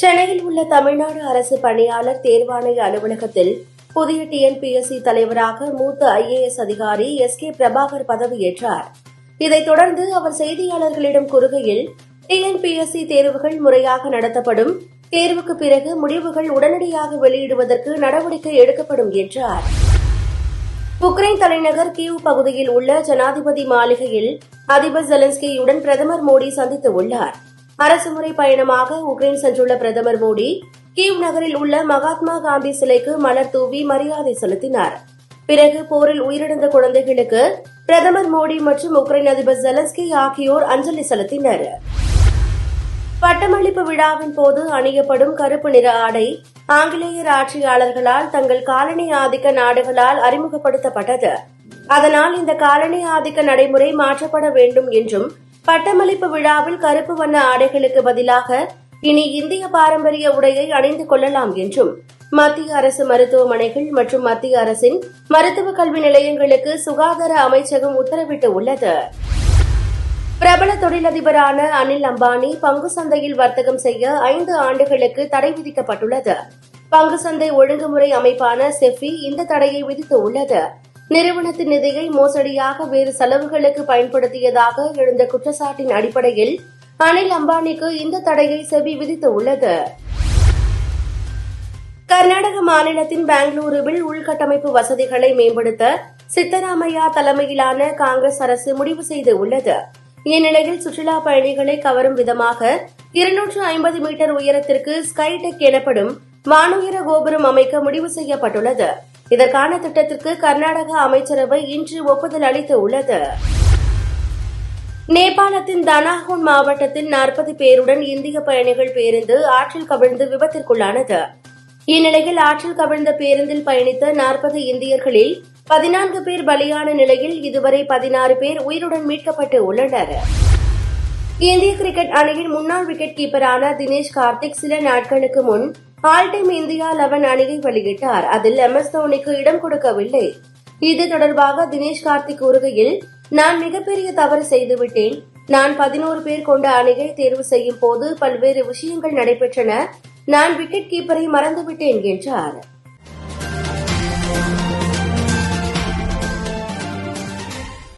சென்னையில் உள்ள தமிழ்நாடு அரசு பணியாளர் தேர்வாணைய அலுவலகத்தில் புதிய டிஎன்பிஎஸ்சி தலைவராக மூத்த ஐஏஎஸ் அதிகாரி எஸ் கே பிரபாகர் பதவியேற்றார். இதைத் தொடர்ந்து அவர் செய்தியாளர்களிடம் கூறுகையில் டிஎன்பிஎஸ்சி தேர்வுகள் முறையாக நடத்தப்படும் தேர்வுக்கு பிறகு முடிவுகள் உடனடியாக வெளியிடுவதற்கு நடவடிக்கை எடுக்கப்படும் என்றார். உக்ரைன் தலைநகர் கியூ பகுதியில் உள்ள ஜனாதிபதி மாளிகையில் அதிபர் ஜெலன்ஸ்கியுடன் பிரதமர் மோடி சந்தித்து உள்ளார். அரசுமுறை பயணமாக உக்ரைன் சென்றுள்ள பிரதமர் மோடி கீவ் நகரில் உள்ள மகாத்மா காந்தி சிலைக்கு மலர் தூவி மரியாதை செலுத்தினார். பிறகு போரில் உயிரிழந்த குழந்தைகளுக்கு பிரதமர் மோடி மற்றும் உக்ரைன் அதிபர் ஜெலன்ஸ்கி ஆகியோர் அஞ்சலி செலுத்தினர். பட்டமளிப்பு விழாவின் போது அணியப்படும் கருப்பு நிற ஆடை ஆங்கிலேயர் ஆட்சியாளர்களால் தங்கள் காலனி ஆதிக்க நாடுகளால் அறிமுகப்படுத்தப்பட்டது. அதனால் இந்த காலனி ஆதிக்க நடைமுறை மாற்றப்பட வேண்டும் என்றும் பட்டமளிப்பு விழாவில் கருப்பு வண்ண ஆடைகளுக்கு பதிலாக இனி இந்திய பாரம்பரிய உடையை அணிந்து கொள்ளலாம் என்றும் மத்திய அரசு மருத்துவமனைகள் மற்றும் மத்திய அரசின் மருத்துவ கல்வி நிலையங்களுக்கு சுகாதார அமைச்சகம் உத்தரவிட்டு உள்ளது. பிரபல தொழிலதிபரான அனில் அம்பானி பங்கு சந்தையில் வர்த்தகம் செய்ய ஐந்து ஆண்டுகளுக்கு தடை விதிக்கப்பட்டுள்ளது. பங்கு சந்தை ஒழுங்குமுறை அமைப்பான செஃபி இந்த தடையை விதித்து உள்ளது. நிறுவனத்தின் நிதியை மோசடியாக வேறு செலவுகளுக்கு பயன்படுத்தியதாக எழுந்த குற்றச்சாட்டின் அடிப்படையில் அனில் அம்பானிக்கு இந்த தடையை செபி விதித்துள்ளது. கர்நாடக மாநிலத்தின் பெங்களூருவில் உள்கட்டமைப்பு வசதிகளை மேம்படுத்த சித்தராமையா தலைமையிலான காங்கிரஸ் அரசு முடிவு செய்துள்ளது. இந்நிலையில் சுற்றுலா பயணிகளை கவரும் விதமாக இருநூற்று ஐம்பது மீட்டர் உயரத்திற்கு ஸ்கைடெக் எனப்படும் வானுயர கோபுரம் அமைக்க முடிவு செய்யப்பட்டுள்ளது. இதற்கான திட்டத்திற்கு கர்நாடக அமைச்சரவை இன்று ஒப்புதல் அளித்துள்ளது. நேபாளத்தின் தனாகோன் மாவட்டத்தில் நாற்பது பேருடன் இந்திய பயணிகள் பேருந்து ஆற்றில் கவிழ்ந்து விபத்திற்குள்ளானது. இந்நிலையில் ஆற்றில் கவிழ்ந்த பேருந்தில் பயணித்த நாற்பது இந்தியர்களில் பதினான்கு பேர் பலியான நிலையில் இதுவரை பதினாறு பேர் உயிருடன் மீட்கப்பட்டு உள்ளனர். இந்திய கிரிக்கெட் அணியின் முன்னாள் விக்கெட் கீப்பரான தினேஷ் கார்த்திக் சில நாட்களுக்கு முன் ஆல் டைம் இந்தியா லெவன் அணியை வெளியிட்டார். அதில் எம் எஸ் தோனிக்கு இடம் கொடுக்கவில்லை. இது தொடர்பாக தினேஷ் கார்த்திக் கூறுகையில் நான் மிகப்பெரிய தவறு செய்துவிட்டேன். நான் பதினோரு பேர் கொண்ட அணியை தேர்வு செய்யும் போது பல்வேறு விஷயங்கள் நடைபெற்றன. நான் விக்கெட் கீப்பரை மறந்துவிட்டேன் என்றார்.